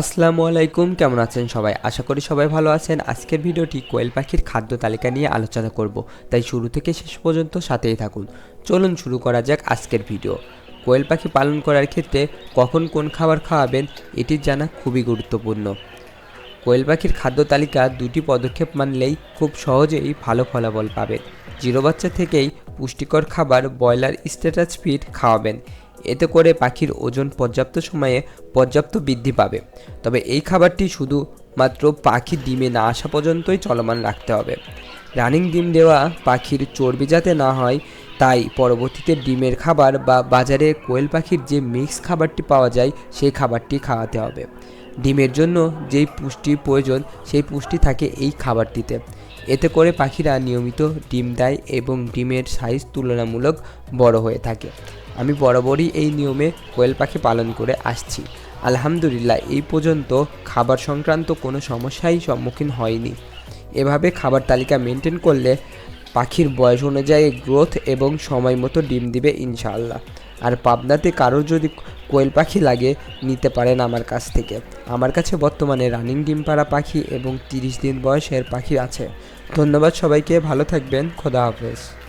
আসসালামু আলাইকুম, কেমন আছেন সবাই? আশা করি সবাই ভালো আছেন। আজকের ভিডিওটি কোয়েল পাখির খাদ্য তালিকা নিয়ে আলোচনা করব। তাই শুরু থেকে শেষ পর্যন্ত সাথেই থাকুন। চলুন শুরু করা যাক আজকের ভিডিও। কোয়েল পাখি পালন করার ক্ষেত্রে কখন কোন খাবার খাওয়াবেন, এটি জানা খুবই গুরুত্বপূর্ণ। কোয়েল পাখির খাদ্য তালিকা দুটি পদক্ষেপ মানলেই খুব সহজেই ভালো ফলাফল পাবেন। জিরো বাচ্চা থেকেই পুষ্টিকর খাবার, ব্রয়লার স্ট্যাটাস ফিড খাওয়াবেন। এতে করে পাখির ওজন পর্যাপ্ত সময়ে পর্যাপ্ত বৃদ্ধি পাবে। তবে এই খাবারটি শুধু মাত্র পাখি ডিমে না আসা পর্যন্তই চলমান রাখতে হবে। রানিং ডিম দেওয়া পাখির চর্বি যাতে না হয় তাই পরবর্তীতে ডিমের খাবার বা বাজারে কোয়েল পাখির যে মিক্স খাবারটি পাওয়া যায়, সেই খাবারটি খাওয়াতে হবে। ডিমের জন্য যেই পুষ্টির প্রয়োজন, সেই পুষ্টি থাকে এই খাবারটিতে। এতে করে পাখিরা নিয়মিত ডিম দেয় এবং ডিমের সাইজ তুলনামূলক বড় হয়ে থাকে। আমি বরাবরই এই নিয়মে কোয়েল পাখি পালন করে আসছি। আলহামদুলিল্লাহ, এই পর্যন্ত খাবার সংক্রান্ত কোনো সমস্যাই সম্মুখীন হয়নি। এভাবে খাবার তালিকা মেনটেন করলে পাখির বয়স অনুযায়ী গ্রোথ এবং সময় মতো ডিম দিবে ইনশাআল্লাহ। আর পাবনাতে কারোর যদি কোয়েল পাখি লাগে, নিতে পারেন আমার কাছ থেকে। আমার কাছে বর্তমানে রানিং ডিম পাড়া পাখি এবং তিরিশ দিন বয়সের পাখি আছে। ধন্যবাদ সবাইকে, ভালো থাকবেন, খোদা হাফেজ।